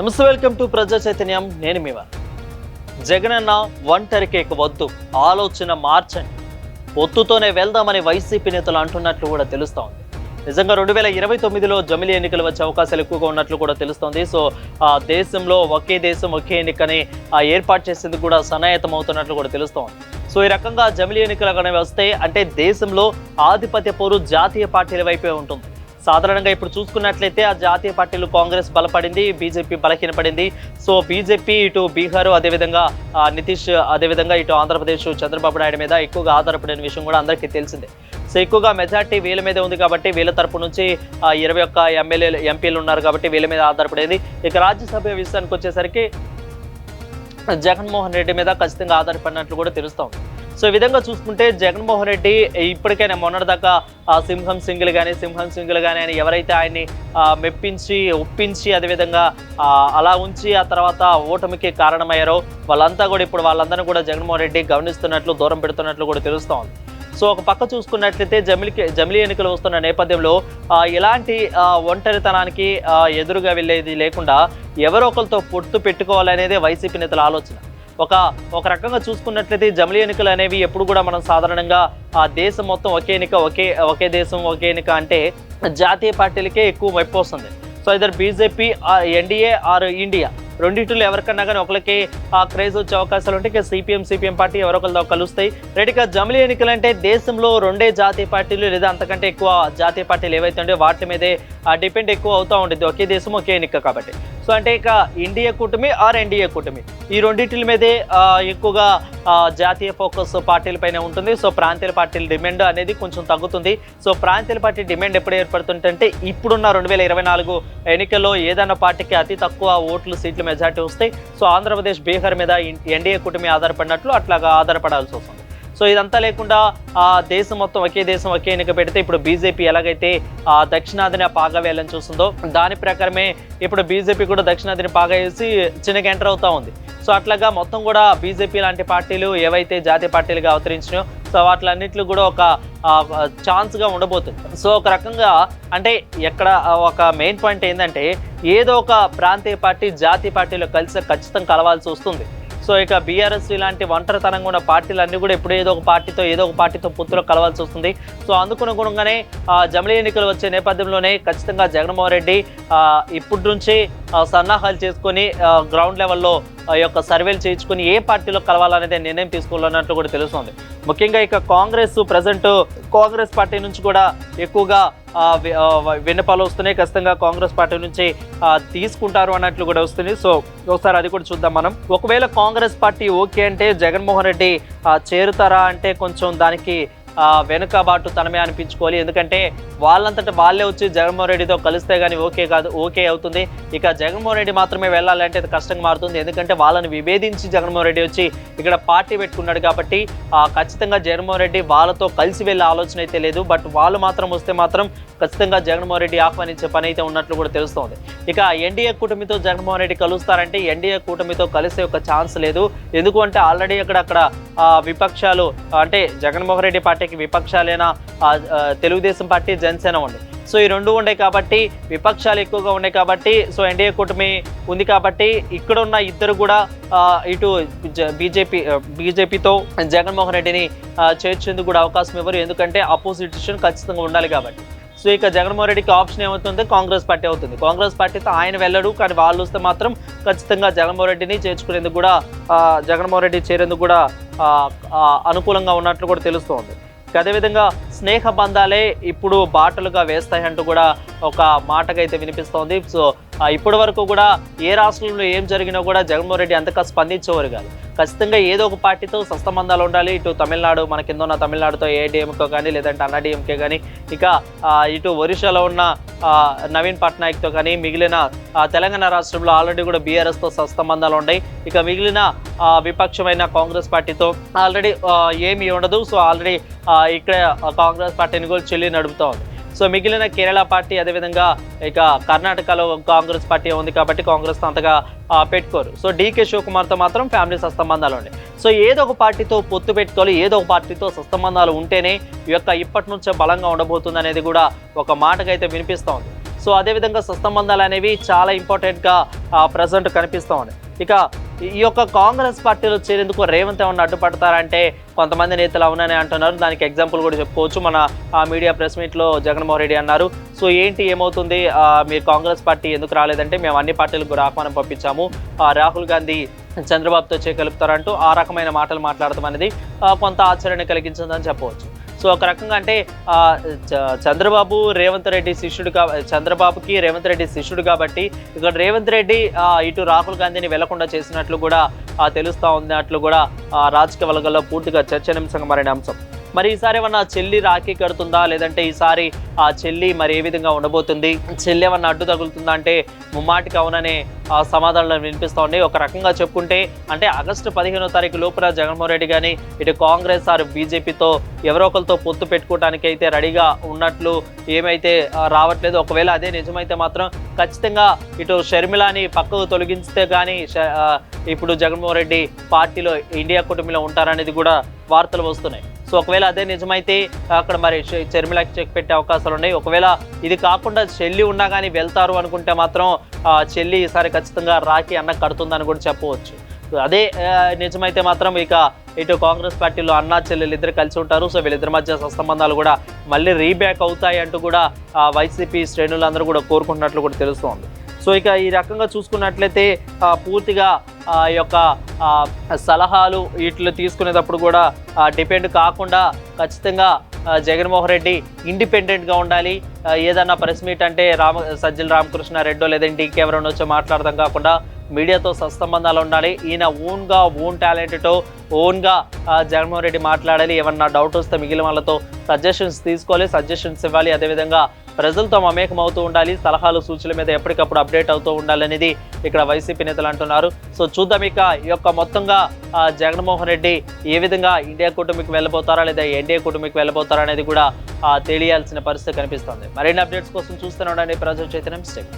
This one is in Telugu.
నమస్తే వెల్కమ్ టు ప్రజా చైతన్యం. నేను మీ జగనన్న ఒంటరికి వద్దు ఆలోచన మార్చండి. పొత్తుతోనే వెళ్దామని వైసీపీ నేతలు అంటున్నట్లు కూడా తెలుస్తూ ఉంది. నిజంగా రెండు వేల ఇరవై తొమ్మిదిలో జమిలీ ఎన్నికలు వచ్చే అవకాశాలు ఎక్కువగా ఉన్నట్లు కూడా తెలుస్తోంది. సో ఆ దేశంలో ఒకే దేశం ఒకే ఎన్నికని ఆ ఏర్పాటు చేసేందుకు కూడా సన్నాయతం అవుతున్నట్లు కూడా తెలుస్తోంది సో ఈ రకంగా జమిలీ ఎన్నికలు అనేవి వస్తే అంటే దేశంలో ఆధిపత్య పోరు జాతీయ పార్టీల వైపే ఉంటుంది. సాధారణంగా ఇప్పుడు చూసుకున్నట్లయితే ఆ జాతీయ పార్టీలు కాంగ్రెస్ బలపడింది బీజేపీ బలహీనపడింది. సో బీజేపీ ఇటు బీహార్ అదేవిధంగా నితీష్ అదేవిధంగా ఇటు ఆంధ్రప్రదేశ్ చంద్రబాబు నాయుడు మీద ఎక్కువగా ఆధారపడిన విషయం కూడా అందరికీ తెలిసిందే. సో ఎక్కువగా మెజార్టీ వీళ్ళ మీద ఉంది కాబట్టి వీళ్ళ తరపు నుంచి ఇరవై ఒక్క ఎమ్మెల్యేలు ఎంపీలు ఉన్నారు కాబట్టి వీళ్ళ మీద ఆధారపడేది. ఇక రాజ్యసభ విషయానికి వచ్చేసరికి జగన్మోహన్ రెడ్డి మీద ఖచ్చితంగా ఆధారపడినట్లు కూడా తెలుస్తూ ఉంది. సో ఈ విధంగా చూసుకుంటే జగన్మోహన్ రెడ్డి ఇప్పటికైనా మొన్నటిదాకా దాకా సింహం సింగిల్ కానీ సింహం సింగిల్ కానీ అని ఎవరైతే ఆయన్ని మెప్పించి ఒప్పించి అదేవిధంగా అలా ఉంచి ఆ తర్వాత ఓటమికి కారణమయ్యారో వాళ్ళంతా కూడా ఇప్పుడు వాళ్ళందరినీ కూడా జగన్మోహన్ రెడ్డి గమనిస్తున్నట్లు దూరం పెడుతున్నట్లు కూడా తెలుస్తోంది సో ఒక పక్క చూసుకున్నట్లయితే జమిలికి జమిలి ఎన్నికలు వస్తున్న నేపథ్యంలో ఎలాంటి ఒంటరితనానికి ఎదురుగా వెళ్ళేది లేకుండా ఎవరో ఒకరితో పొత్తు పెట్టుకోవాలనేదే వైసీపీ నేతల ఆలోచన. ఒక ఒక రకంగా చూసుకున్నట్లయితే ఈ జమిలీ ఎన్నికలు అనేవి ఎప్పుడు కూడా మనం సాధారణంగా ఆ దేశం మొత్తం ఒకే ఎన్నిక ఒకే ఒకే దేశం ఒకే ఎన్నిక అంటే జాతీయ పార్టీలకే ఎక్కువ వైపు వస్తుంది. సో ఇద్దరు బీజేపీ ఎన్డీఏ ఆర్ ఇండియా రెండింటిలో ఎవరికన్నా కానీ ఒకరికి ఆ క్రేజ్ వచ్చే అవకాశాలు ఉంటాయి ఇక సిపిఎం సిపిఎం పార్టీ ఎవరొకరితో కలుస్తాయి. రెడీగా జమిలి ఎన్నికలు అంటే దేశంలో రెండే జాతీయ పార్టీలు లేదా అంతకంటే ఎక్కువ జాతీయ పార్టీలు ఏవైతే ఉంటే వాటి మీదే డిపెండ్ ఎక్కువ అవుతూ ఉంటుంది ఒకే దేశం ఒకే ఎన్నిక కాబట్టి. సో అంటే ఇక ఇండియా కూటమి ఆర్ ఎన్డీఏ కూటమి. ఈ రెండింటి మీదే ఎక్కువగా జాతీయ ఫోకస్ పార్టీలపైనే ఉంటుంది. సో ప్రాంతీయ పార్టీల డిమాండ్ అనేది కొంచెం తగ్గుతుంది. సో ప్రాంతీయ పార్టీ డిమాండ్ ఎప్పుడు ఏర్పడుతుంటే ఇప్పుడున్న రెండు వేల ఇరవై నాలుగు ఎన్నికల్లో ఏదైనా పార్టీకి అతి తక్కువ ఓట్లు సీట్లు మెజార్టీ వస్తాయి. సో ఆంధ్రప్రదేశ్ బీహార్ మీద ఎన్డీఏ కూటమి ఆధారపడినట్లు అట్లాగా ఆధారపడాల్సి వస్తుంది. సో ఇదంతా లేకుండా ఆ దేశం మొత్తం ఒకే దేశం ఒకే ఎన్నిక పెడితే ఇప్పుడు బీజేపీ ఎలాగైతే ఆ దక్షిణాదిని పాగా వేయాలని చూస్తుందో దాని ప్రకారమే ఇప్పుడు బీజేపీ కూడా దక్షిణాదిని పాగా వేసి చిన్నగా ఎంటర్ అవుతా ఉంది. సో అట్లాగా మొత్తం కూడా బీజేపీ లాంటి పార్టీలు ఏవైతే జాతీయ పార్టీలుగా అవతరించినాయో సో వాటిలన్నింటిలో కూడా ఒక ఛాన్స్గా ఉండబోతుంది. సో ఒక రకంగా అంటే ఎక్కడ ఒక మెయిన్ పాయింట్ ఏంటంటే ఏదో ఒక ప్రాంతీయ పార్టీ జాతీయ పార్టీలో కలిసి ఖచ్చితంగా కలవాల్సి వస్తుంది. సో ఇక బీఆర్ఎస్ ఇలాంటి ఒంటరితనంగా ఉన్న పార్టీలు అన్నీ కూడా ఇప్పుడు ఏదో ఒక పార్టీతో ఏదో ఒక పార్టీతో పొత్తులో కలవాల్సి వస్తుంది. సో అందుకునుగుణంగానే జమిలీ ఎన్నికలు వచ్చే నేపథ్యంలోనే ఖచ్చితంగా జగన్మోహన్ రెడ్డి ఇప్పుడు ఇప్పటి నుంచి సన్నాహాలు చేసుకొని గ్రౌండ్ లెవెల్లో యొక్క సర్వేలు చేయించుకొని ఏ పార్టీలో కలవాలనేది నిర్ణయం తీసుకోవాలన్నట్లు కూడా తెలుస్తుంది. ముఖ్యంగా ఇక కాంగ్రెస్ ప్రజెంట్ కాంగ్రెస్ పార్టీ నుంచి కూడా ఎక్కువగా విన్నపాలు వస్తున్నాయి. ఖచ్చితంగా కాంగ్రెస్ పార్టీ నుంచి తీసుకుంటారు అన్నట్లు కూడా వస్తుంది. సో ఒకసారి అది కూడా చూద్దాం మనం. ఒకవేళ కాంగ్రెస్ పార్టీ ఓకే అంటే జగన్మోహన్ రెడ్డి చేరుతారా అంటే కొంచెం దానికి వెనుకబాటు తనమే అనిపించుకోవాలి. ఎందుకంటే వాళ్ళంతట వాళ్ళే వచ్చి జగన్మోహన్ రెడ్డితో కలిస్తే కానీ ఓకే కాదు ఓకే అవుతుంది. ఇక జగన్మోహన్ రెడ్డి మాత్రమే వెళ్ళాలంటే అది కష్టంగా మారుతుంది. ఎందుకంటే వాళ్ళని విభేదించి జగన్మోహన్ రెడ్డి వచ్చి ఇక్కడ పార్టీ పెట్టుకున్నాడు కాబట్టి ఖచ్చితంగా జగన్మోహన్ రెడ్డి వాళ్ళతో కలిసి వెళ్ళే ఆలోచన అయితే లేదు. బట్ వాళ్ళు మాత్రం వస్తే మాత్రం ఖచ్చితంగా జగన్మోహన్ రెడ్డి ఆహ్వానించే పని అయితే ఉన్నట్లు కూడా తెలుస్తోంది. ఇక ఎన్డీఏ కూటమితో జగన్మోహన్ రెడ్డి కలుస్తారంటే ఎన్డీఏ కూటమితో కలిసే ఒక ఛాన్స్ లేదు. ఎందుకు అంటే ఆల్రెడీ అక్కడ అక్కడ విపక్షాలు అంటే జగన్మోహన్ రెడ్డి పార్టీ పార్టీకి విపక్షాలైన తెలుగుదేశం పార్టీ జనసేన ఉంది. సో ఈ రెండు ఉన్నాయి కాబట్టి విపక్షాలు ఎక్కువగా ఉన్నాయి కాబట్టి సో ఎన్డీఏ కూటమి ఉంది కాబట్టి ఇక్కడ ఉన్న ఇద్దరు కూడా ఇటు బీజేపీ బీజేపీతో జగన్మోహన్ రెడ్డిని చేర్చేందుకు కూడా అవకాశం ఇవ్వరు. ఎందుకంటే అపోజిషన్ ఖచ్చితంగా ఉండాలి కాబట్టి. సో ఇక జగన్మోహన్ రెడ్డికి ఆప్షన్ ఏమవుతుంది? కాంగ్రెస్ పార్టీ అవుతుంది. కాంగ్రెస్ పార్టీతో ఆయన వెళ్ళడు. కానీ వాళ్ళు వస్తే మాత్రం ఖచ్చితంగా జగన్మోహన్ రెడ్డిని చేర్చుకునేందుకు కూడా జగన్మోహన్ రెడ్డి చేరేందుకు కూడా అనుకూలంగా ఉన్నట్లు కూడా తెలుస్తోంది. అదేవిధంగా స్నేహ బంధాలే ఇప్పుడు బాటలుగా వేస్తాయంటూ కూడా ఒక మాటకైతే వినిపిస్తోంది. సో ఇప్పటి వరకు కూడా ఏ రాష్ట్రంలో ఏం జరిగినా కూడా జగన్మోహన్ రెడ్డి అంతగా స్పందించేవారు కాదు. ఖచ్చితంగా ఏదో ఒక పార్టీతో సస్తబంధాలు ఉండాలి. ఇటు తమిళనాడు మన కింద ఉన్న తమిళనాడుతో ఏడీఎంకే కానీ లేదంటే అన్నాడీఎంకే కానీ ఇక ఇటు ఒరిస్సాలో ఉన్న నవీన్ పట్నాయక్తో కానీ మిగిలిన తెలంగాణ రాష్ట్రంలో ఆల్రెడీ కూడా బీఆర్ఎస్తో సస్తబంధాలు ఉన్నాయి. ఇక మిగిలిన విపక్షమైన కాంగ్రెస్ పార్టీతో ఆల్రెడీ ఏమీ ఉండదు. సో ఆల్రెడీ ఇక్కడ కాంగ్రెస్ పార్టీని కూడా చెల్లి నడుపుతూ ఉంది. సో మిగిలిన కేరళ పార్టీ అదేవిధంగా ఇక కర్ణాటకలో కాంగ్రెస్ పార్టీ ఉంది కాబట్టి కాంగ్రెస్ అంతగా పెట్టుకోరు. సో డీకే శివకుమార్తో మాత్రం ఫ్యామిలీ సత్సంబంధాలు ఉన్నాయి. సో ఏదో ఒక పార్టీతో పొత్తు పెట్టుకోవాలి ఏదో ఒక పార్టీతో సత్సంబంధాలు ఉంటేనే ఈ యొక్క ఇప్పటి నుంచే బలంగా ఉండబోతుంది అనేది కూడా ఒక మాటకైతే వినిపిస్తూ ఉంది. సో అదేవిధంగా సత్సంబంధాలు అనేవి చాలా ఇంపార్టెంట్గా ప్రజెంట్ కనిపిస్తూ ఉన్నాయి. ఇక ఈ యొక్క కాంగ్రెస్ పార్టీలో చేరేందుకు రేవంత్ ఏమన్నా అడ్డుపడతారంటే కొంతమంది నేతలు అవునని అంటున్నారు. దానికి ఎగ్జాంపుల్ కూడా చెప్పుకోవచ్చు. మన ఆ మీడియా ప్రెస్ మీట్లో జగన్మోహన్ రెడ్డి అన్నారు. సో ఏంటి ఏమవుతుంది? మీరు కాంగ్రెస్ పార్టీ ఎందుకు రాలేదంటే మేము అన్ని పార్టీలకు కూడా ఆహ్వానం పంపించాము. రాహుల్ గాంధీ చంద్రబాబుతో చేకలుపుతారంటూ ఆ రకమైన మాటలు మాట్లాడటం అనేది కొంత ఆశ్చర్యాన్ని కలిగించిందని చెప్పవచ్చు. సో ఒక రకంగా అంటే చ- చంద్రబాబు రేవంత్ రెడ్డి శిష్యుడు కా చంద్రబాబుకి రేవంత్ రెడ్డి శిష్యుడు కాబట్టి ఇక్కడ రేవంత్ రెడ్డి ఇటు రాహుల్ గాంధీని వెళ్ళకుండా చేసినట్లు కూడా తెలుస్తూ ఉన్నట్లు కూడా రాజకీయ వర్గాల్లో పూర్తిగా చర్చనీయాంశంగా మారిన అంశం. మరి ఈసారి ఏమన్నా చెల్లి రాఖీ కడుతుందా? లేదంటే ఈసారి ఆ చెల్లి మరి ఏ విధంగా ఉండబోతుంది? చెల్లి ఏమన్నా అడ్డు తగులుతుందా అంటే ముమ్మాటికి అవుననే సమాధానం సమాధానాలు వినిపిస్తూ ఉన్నాయి. ఒక రకంగా చెప్పుకుంటే అంటే ఆగస్టు పదిహేనో తారీఖు లోపల జగన్మోహన్ రెడ్డి కానీ ఇటు కాంగ్రెస్ ఆరు బీజేపీతో ఎవరో ఒకరితో పొత్తు పెట్టుకోవడానికి అయితే రెడీగా ఉన్నట్లు ఏమైతే రావట్లేదు. ఒకవేళ అదే నిజమైతే మాత్రం ఖచ్చితంగా ఇటు షర్మిలాని పక్కకు తొలగించితే కానీ ఇప్పుడు జగన్మోహన్ రెడ్డి పార్టీలో ఇండియా కూటమిలో ఉంటారనేది కూడా వార్తలు వస్తున్నాయి. సో ఒకవేళ అదే నిజమైతే అక్కడ మరి చర్మిలకి చెక్ పెట్టే అవకాశాలు ఉన్నాయి. ఒకవేళ ఇది కాకుండా చెల్లి ఉన్నా కానీ వెళ్తారు అనుకుంటే మాత్రం చెల్లి ఈసారి ఖచ్చితంగా రాఖీ అన్న కడుతుందని కూడా చెప్పవచ్చు. అదే నిజమైతే మాత్రం ఇక ఇటు కాంగ్రెస్ పార్టీలో అన్నా చెల్లెలు ఇద్దరు కలిసి ఉంటారు. సో వీళ్ళిద్దరి మధ్య సంబంధాలు కూడా మళ్ళీ రీబ్యాక్ అవుతాయి అంటూ కూడా వైసీపీ వైసీపీ శ్రేణులందరూ కూడా కోరుకుంటున్నట్లు కూడా తెలుస్తోంది. సో ఇక ఈ రకంగా చూసుకున్నట్లయితే పూర్తిగా ఆ యొక్క సలహాలు వీటిలో తీసుకునేటప్పుడు కూడా డిపెండ్ కాకుండా ఖచ్చితంగా జగన్మోహన్ రెడ్డి ఇండిపెండెంట్గా ఉండాలి. ఏదన్నా ప్రెస్ మీట్ అంటే రామ సజ్జల రామకృష్ణారెడ్డో లేదంటే ఇంకెవరైనా వచ్చో మాట్లాడడం కాకుండా మీడియాతో సత్సంబంధాలు ఉండాలి. ఈయన ఓన్గా ఓన్ టాలెంట్తో ఓన్గా జగన్మోహన్ రెడ్డి మాట్లాడాలి. ఏమన్నా డౌట్ వస్తే మిగిలిన వాళ్ళతో సజెషన్స్ తీసుకోవాలి. సజెషన్స్ ఇవ్వాలి. అదేవిధంగా ప్రజలతో మమేకం అవుతూ ఉండాలి సలహాలు సూచనల మీద ఎప్పటికప్పుడు అప్డేట్ అవుతూ ఉండాలనేది ఇక్కడ వైసీపీ నేతలు అంటున్నారు. సో చూద్దాం ఇక ఈ యొక్క మొత్తంగా జగన్మోహన్ రెడ్డి ఏ విధంగా ఇండియా కూటమికి వెళ్ళబోతారా లేదా ఎన్డీఏ కూటమికి వెళ్ళబోతారా అనేది కూడా తెలియాల్సిన పరిస్థితి కనిపిస్తుంది. మరిన్ని అప్డేట్స్ కోసం చూస్తూనే ఉండండి ప్రజల చైతన్యం స్టేట్